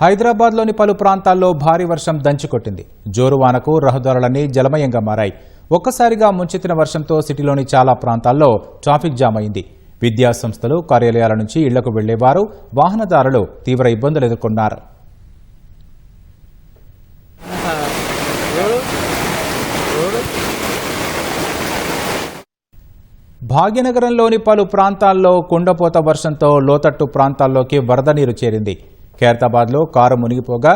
హైదరాబాద్లోని పలు ప్రాంతాల్లో భారీ వర్షం దంచికొట్టింది. జోరువానకు రహదారులన్నీ జలమయంగా మారాయి. ఒక్కసారిగా ముంచెత్తిన వర్షంతో సిటీలోని చాలా ప్రాంతాల్లో ట్రాఫిక్ జామ్ అయింది. విద్యా సంస్థలు కార్యాలయాల నుంచి ఇళ్ళకు వెళ్ళేవారు వాహనదారులు తీవ్ర ఇబ్బందులు ఎదుర్కొన్నారు. భాగ్యనగరంలోని పలు ప్రాంతాల్లో కుండపోత వర్షంతో లోతట్టు ప్రాంతాల్లోకి వరద నీరు చేరింది. ఖైరతాబాద్లో కారు మునిగిపోగా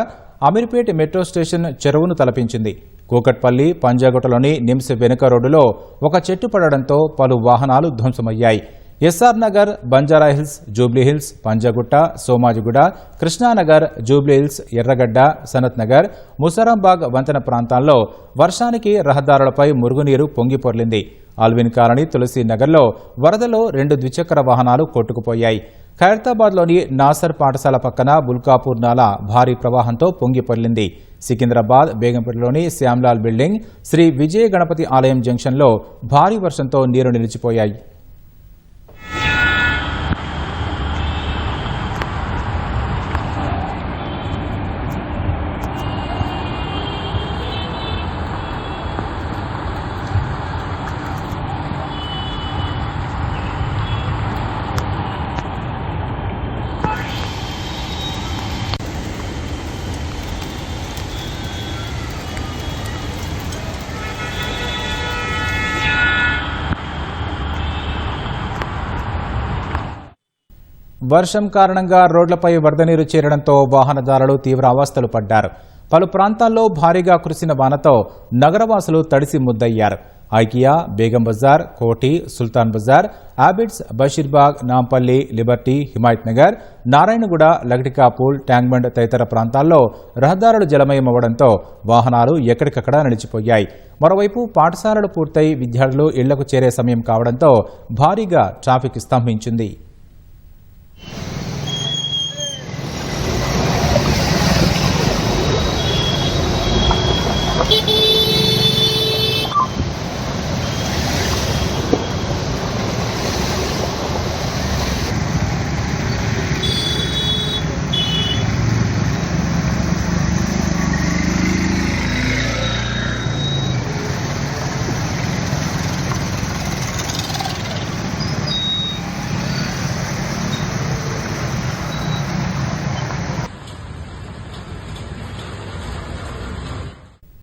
అమీర్పేట్ మెట్రో స్టేషన్ చెరువును తలపించింది. కూకట్పల్లి పంజాగుట్టలోని నిమ్స్ వెనుక రోడ్డులో ఒక చెట్టు పడడంతో పలు వాహనాలు ధ్వంసమయ్యాయి. ఎస్ఆర్ నగర్ బంజారాహిల్స్ జూబ్లీహిల్స్ పంజాగుట్ట సోమాజిగూడ కృష్ణానగర్ జూబ్లీహిల్స్ ఎర్రగడ్డ సనత్ నగర్ ముసరాంబాగ్ వంతెన ప్రాంతాల్లో వర్షానికి రహదారులపై మురుగునీరు పొంగిపొర్లింది ఆల్విన్ కాలనీ తులసి నగర్లో వరదలో రెండు ద్విచక్ర వాహనాలు కొట్టుకుపోయాయి. ఖైరతాబాద్లోని నాసర్ పాఠశాల పక్కన బుల్కాపూర్ నాలా భారీ ప్రవాహంతో పొంగిపొర్లింది సికింద్రాబాద్ బేగంపేటలోని శ్యామ్లాల్ బిల్డింగ్ శ్రీ విజయ గణపతి ఆలయం జంక్షన్లో భారీ వర్షంతో నీరు నిలిచిపోయాయి. వర్షం కారణంగా రోడ్లపై వరద నీరు చేరడంతో వాహనదారులు తీవ్ర అవస్థలు పడ్డారు. పలు ప్రాంతాల్లో భారీగా కురిసిన వానతో నగరవాసులు తడిసి ముద్దయ్యారు. ఐకియా బేగం బజార్ కోటి సుల్తాన్ బజార్ ఆబిడ్స్ బషీర్బాగ్ నాంపల్లి లిబర్టీ హిమాయత్ నగర్ నారాయణగూడ లగటికాపూల్ ట్యాంక్బండ్ తదితర ప్రాంతాల్లో రహదారులు జలమయమవ్వడంతో వాహనాలు ఎక్కడికక్కడ నిలిచిపోయాయి. మరోవైపు పాఠశాలలు పూర్తయి విద్యార్థులు ఇళ్ళకు చేరే సమయం కావడంతో భారీగా ట్రాఫిక్ స్తంభించింది.